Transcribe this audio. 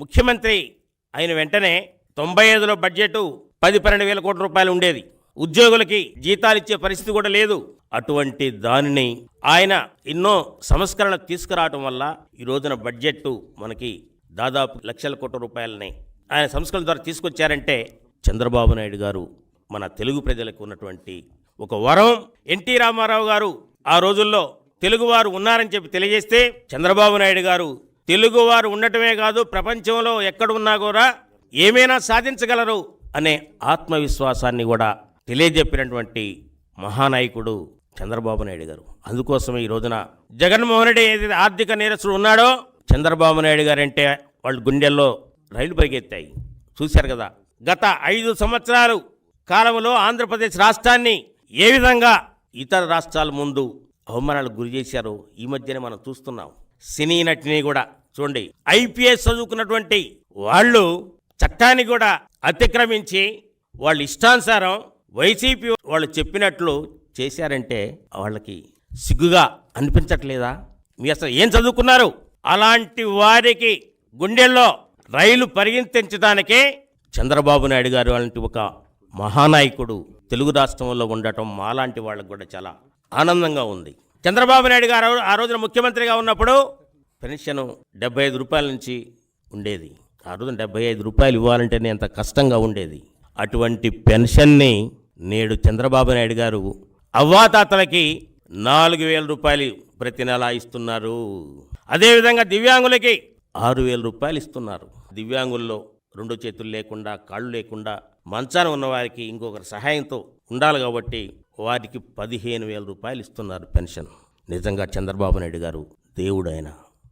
ముఖ్యమంత్రి అయిన వెంటనే తొంభై ఐదులో బడ్జెట్ పది పన్నెండు వేల కోట్ల రూపాయలు ఉండేది. ఉద్యోగులకి జీతాలు ఇచ్చే పరిస్థితి కూడా లేదు. అటువంటి దానిని ఆయన ఎన్నో సంస్కరణ తీసుకురావటం వల్ల ఈ రోజున బడ్జెట్ మనకి దాదాపు లక్షల కోట్ల రూపాయలని ఆయన సంస్కరణ ద్వారా తీసుకొచ్చారంటే చంద్రబాబు నాయుడు గారు మన తెలుగు ప్రజలకు ఉన్నటువంటి ఒక వరం. ఎన్టీ రామారావు గారు ఆ రోజుల్లో తెలుగువారు ఉన్నారని చెప్పి తెలియజేస్తే చంద్రబాబు నాయుడు గారు తెలుగువారు ఉండటమే కాదు ప్రపంచంలో ఎక్కడున్నా కూడా ఏమైనా సాధించగలరు అనే ఆత్మవిశ్వాసాన్ని కూడా తెలియజెప్పినటువంటి మహానాయకుడు చంద్రబాబు నాయుడు గారు. అందుకోసం ఈ రోజున జగన్మోహన్ రెడ్డి ఏదైతే ఆర్థిక నేరస్తుడు ఉన్నాడో చంద్రబాబు నాయుడు గారంటే వాళ్ళు గుండెల్లో రైలు పరిగెత్తాయి. చూశారు కదా గత ఐదు సంవత్సరాలు కాలంలో ఆంధ్రప్రదేశ్ రాష్ట్రాన్ని ఏ విధంగా ఇతర రాష్ట్రాల ముందు అవమానాలకు గురి చేశారో ఈ మధ్యనే మనం చూస్తున్నాం. సినీ నటిని కూడా చూడండి ఐపీఎస్ చదువుకున్నటువంటి వాళ్ళు చట్టాన్ని కూడా అతిక్రమించి వాళ్ళ ఇష్టానుసారం వైసీపీ వాళ్ళు చెప్పినట్లు చేశారంటే వాళ్ళకి సిగ్గుగా అనిపించట్లేదా? మీ అసలు ఏం చదువుకున్నారు? అలాంటి వారికి గుండెల్లో రైలు పరిగెత్తించడానికే చంద్రబాబు నాయుడు గారు అలాంటి ఒక మహానాయకుడు తెలుగు రాష్ట్రంలో ఉండటం మాలాంటి వాళ్ళకు కూడా చాలా ఆనందంగా ఉంది. చంద్రబాబు నాయుడు గారు ఆ రోజున ముఖ్యమంత్రిగా ఉన్నప్పుడు పెన్షన్ డెబ్బై ఐదు రూపాయల నుంచి ఉండేది. ఆ రోజున డెబ్బై ఐదు రూపాయలు ఇవ్వాలంటేనే ఎంత కష్టంగా ఉండేది. అటువంటి పెన్షన్ని నేడు చంద్రబాబు నాయుడు గారు అవ్వాతాతలకి నాలుగు వేల రూపాయలు ప్రతి నెల ఇస్తున్నారు. అదేవిధంగా దివ్యాంగులకి ఆరు వేల రూపాయలు ఇస్తున్నారు. దివ్యాంగుల్లో రెండు చేతులు లేకుండా కాళ్ళు లేకుండా మంచాన ఉన్న వారికి ఇంకొకరి సహాయంతో ఉండాలి కాబట్టి వారికి పదిహేను వేల రూపాయలు ఇస్తున్నారు పెన్షన్. నిజంగా చంద్రబాబు నాయుడు గారు దేవుడు ఆయన.